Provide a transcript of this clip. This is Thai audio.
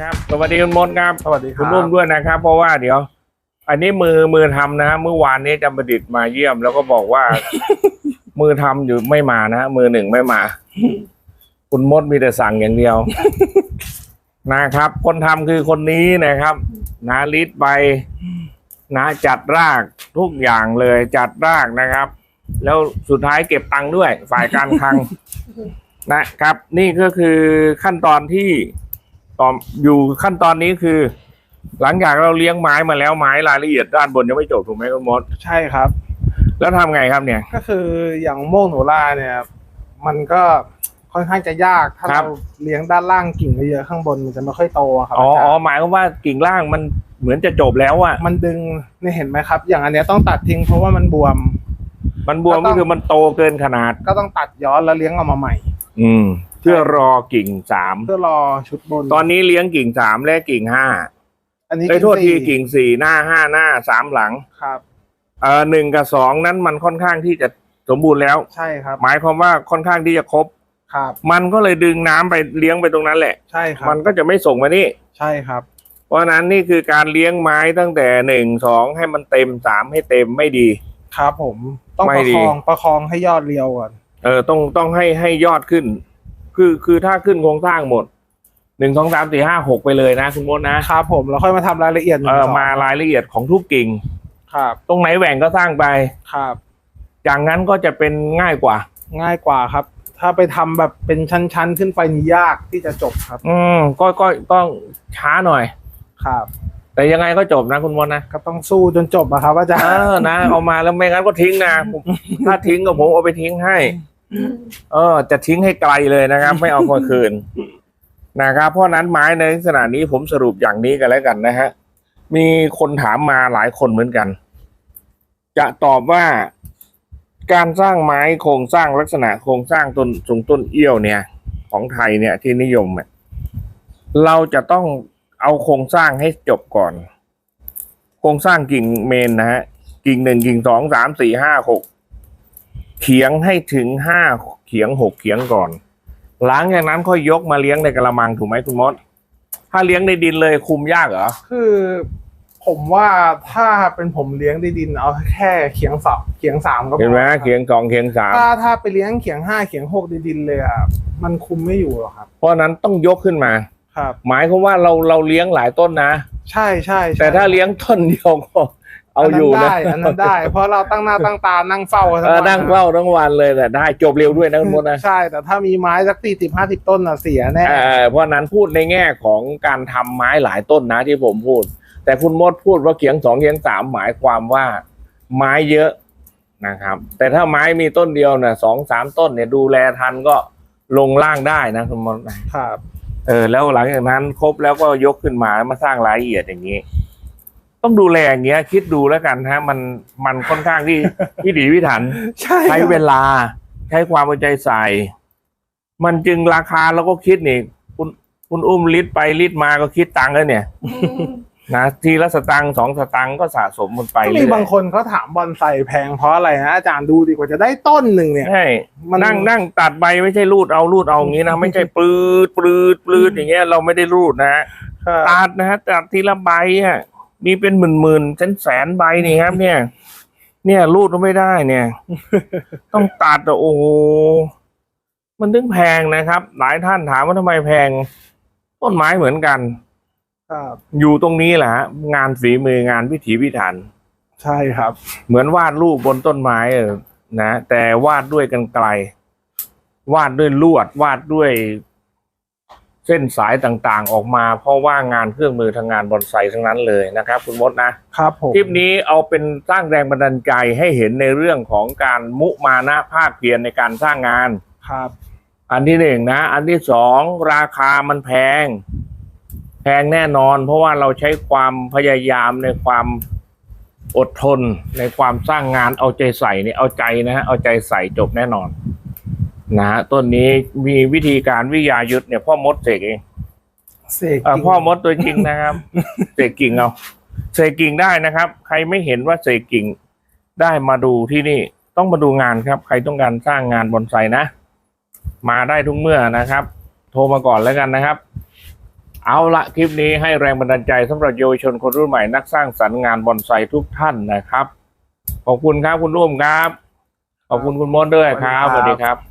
นะครับ สวัสดีคุณมดครับสวัสดีคคุรัณบนุ่มด้วยนะครับ เพราะว่าเดี๋ยว อันนี้มือมือทำนะฮะเมื่อวานนี้จำประดิษฐ์มาเยี่ยม แล้วก็บอกว่า มือทำอยู่ไม่มานะฮะมือหนึ่งไม่มา คุณมดมีแต่สั่งอย่างเดียว นะครับ คนทำคือคนนี้นะครับนาลิศไปนะจัดรากทุกอย่างเลยจัดรากนะครับ แล้วสุดท้ายเก็บตังค์ด้วย ฝ่ายการคลังนะครับ นี่ก็คือขั้นตอนที่ ต่ออยู่ขั้นตอนนี้คือ หลังจากเราเลี้ยงไม้มาแล้วไม้รายละเอียดด้านบนยังไม่จบถูกไหมคุณมด ใช่ครับ แล้วทำไงครับเนี่ย ก็คืออย่างโมงโนล่าเนี่ย มันก็ค่อนข้างจะยากถ้าครับ เราเลี้ยงด้านล่างกิ่งเยอะๆข้างบนมันจะไม่ค่อยโตอะครับอ๋ออาจารย์ อ๋อหมายความว่ากิ่งล่างมันเหมือนจะจบแล้วอะมันดึงเนี่ยเห็นไหมครับ อย่างอันเนี้ยต้องตัดทิ้งเพราะว่ามันบวม มันบวมก็ต้ก็องคือมันโตเกินขนาด ก็ต้องตัดย้อนแล้วเลี้ยงออกมาใหม่ อืม เพื่อรอกิ่งสามเพื่อรอชุดบนตอนนี้เลี้ยงกิ่งสามและกิ่งห้าอันนี้ไอ้ยโทษทีสี่กิ่งสี่หน้าห้าหน้าสามหลังครับเอ่อหนึ่งกับสองนั้นมันค่อนข้างที่จะสมบูรณ์แล้ว ใช่ครับ หมายความว่าค่อนข้างที่จะครบครับ มันก็เลยดึงน้ำไปเลี้ยงไปตรงนั้นแหละ ใช่ครับ มันก็จะไม่ส่งมานี่ ใช่ครับ เพราะฉะนั้นนี่คือการเลี้ยงไม้ตั้งแต่หนึ่งสองให้มันเต็มสามให้เต็มไม่ดี ครับผมต้องไม่ประดีคองประคองให้ยอดเรียวก่อน เออต้องต้องให้ให้ยอดขึ้น คือคือถ้าขึ้นโครงสร้างหมดหนึ่งสองสามสี่ห้าหกไปเลยนะคุณมดนะครับผมแล้วค่อยมาทำรายละเอียดหนึ่เองอสองมารายละเอียดของทุกกิ่ง ครับ ตรงไหนแหว่งก็สร้างไป ครับจากนั้นก็จะเป็นง่ายกว่า ง่ายกว่าครับ ถ้าไปทำแบบเป็นชั้นๆขึ้นไปนี่ยากที่จะจบครับ อืมก็ก็ต้องช้าหน่อย ครับ แต่ยังไงก็จบนะคุณมดนะก็ต้องสู้จนจบอะครับอาจารเอย์ อนะ เอามาแล้วไม่งั้นก็ทิ้งนะผมถ้าทิ้งก็ผมเอาไปทิ้งให้ เออ จะทิ้งให้ไกลเลยนะครับ ไม่เอามาคืนนะครับ เพราะฉะนั้นไม้ในลักษณะนี้ผมสรุปอย่างนี้กันแล้วกันนะฮะ มีคนถามมาหลายคนเหมือนกัน จะตอบว่าการสร้างไม้โครงสร้างลักษณะโครงสร้างต้นทรงต้นเอี้ยวเนี่ย ของไทยเนี่ยที่นิยมเนี่ยเราจะต้องเอาโครงสร้างให้จบก่อน โครงสร้างกิ่งเมนนะฮะกิ่งหนึ่งกิ่งสองสามสี่ห้าหก เขียงให้ถึงห้าเขียงหกเขียงก่อน หลังจากนั้นค่อยยกมาเลี้ยงในกระมังถูกไหมคุณมด ถ้าเลี้ยงในดินเลยคุมยากเหรอ คือ ผมว่าถ้าเป็นผมเลี้ยงในดินเอาแค่เขียงสองเขียงสามก็พอเห็นไหมครับเขียงสองเขียงสามถ้าถ้าไปเลี้ยงเขียงห้าเขียงหกในดินเลยอะมันคุมไม่อยู่หรอกครับ เพราะฉะนั้นต้องยกขึ้นมา ครับ หมายความว่าเราเราเลี้ยงหลายต้นนะ ใช่ใช่ใช่แต่ถ้าเลี้ยงต้นเดียวก็ เอาอยู่นะได้อันนั้นได้ เพราะเราตั้งหน้าตั้งตานั่งเฝ้ากันเอทั้อวันนั่งเฝ้าทั้งวันเลยแต่ได้จบเร็วด้วยนะคุณมดนะใช่แต่ถ้ามีไม้สักสี่สิบห้าสิบต้นอะเสียแน่เออเพราะฉะนั้นพูดในแง่ของการทำไม้หลายต้นนะที่ผมพูด แต่คุณมดพูดว่าเขียงสองเขียงสามหมายความว่าไม้เยอะนะครับ แต่ถ้าไม้มีต้นเดียวเนี่ยสองสามต้นเนี่ยดูแลทันก็ลงล่างได้นะคุณมดนะครับเออแล้วหลังจากนั้นครบแล้วก็ยกขึ้นมาแล้วมาสร้างรายละเอียดอย่างนี้ ต้องดูแลอย่างเงี้ย คิดดูแล้วกันฮะ มันมันค่อนข้างที่พิถีพิถันใช่ใช้เวลา ใช้ความเอาใจใส่ มันจึงราคาเราก็คิดนี่คุณคุณอุ้มลิตรไปลิตรมาก็คิดตังค์แล้วเนี่ยนะทีละสตังค์สองสตังค์ก็สะสมมันไปก็เรื่มีอยบางคนเขาถามบอลไซแพงเพราะอะไรนะอาจารย์ดูดีกว่าจะได้ต้นหนึ่งเนี่ยใช่มันนั่งนั่งตัดใบไม่ใช่รูดเอารูดเอาอย่างนี้นะไม่ใช่ปลืดปลืดปลืดอย่างเงี้ยเราไม่ได้รูดนะฮะครับตัดนะฮะตัดทีละใบอะ มีเป็นหมื่นหมื่นแสนแสนใบนี่ครับ เนี่ย เนี่ยรูดก็ไม่ได้เนี่ย ต้องตัดอะโอ้โหมันถึงแพงนะครับ หลายท่านถามว่าทำไมแพง ต้นไม้เหมือนกันครับอยู่ตรงนี้แหละฮะงานฝีมืองานพิถีพิถัน ใช่ครับ เหมือนวาดรูปบนต้นไม้เออนะแต่วาดด้วยกันไกล วาดด้วยลวด วาดด้วยเส้นสายต่างๆออกมาเพราะว่างานเครื่องมือทางงานบอนไซทั้งนั้นเลยนะครับ คุณมดนะครับผมคลิปนี้เอาเป็นสร้างแรงบันดาลใจให้เห็นในเรื่องของการมุมานะภาคเพียรในการสร้างงานครับ อันที่หนึ่งนะ อันที่สองราคามันแพง แพงแน่นอน เพราะว่าเราใช้ความพยายามในความอดทนในความสร้างงานเอาใจใส่เนี่ยเอาใจนะฮะเอาใจใส่จบแน่นอน นะฮะต้นนี้มีวิธีการวิทยายุทธเนี่ยพ่อมดเสกเองเสกเอ่อจริงพ่อมดตัวจริงนะครับ เสกกิ่งเอาเสกกิ่งได้นะครับ ใครไม่เห็นว่าเสกกิ่งได้มาดูที่นี่ต้องมาดูงานครับ ใครต้องการสร้างงานบอนไซนะ มาได้ทุกเมื่อนะครับ โทรมาก่อนแล้วกันนะครับ เอาละคลิปนี้ให้แรงบันดาลใจสำหรับเยาวชนคนรุ่นใหม่นักสร้างสรรค์งานบอนไซทุกท่านนะครับ ขอบคุณครับคุณร่วมครับ ขอบคุณคุณมดด้วยครับสวัสดีครับ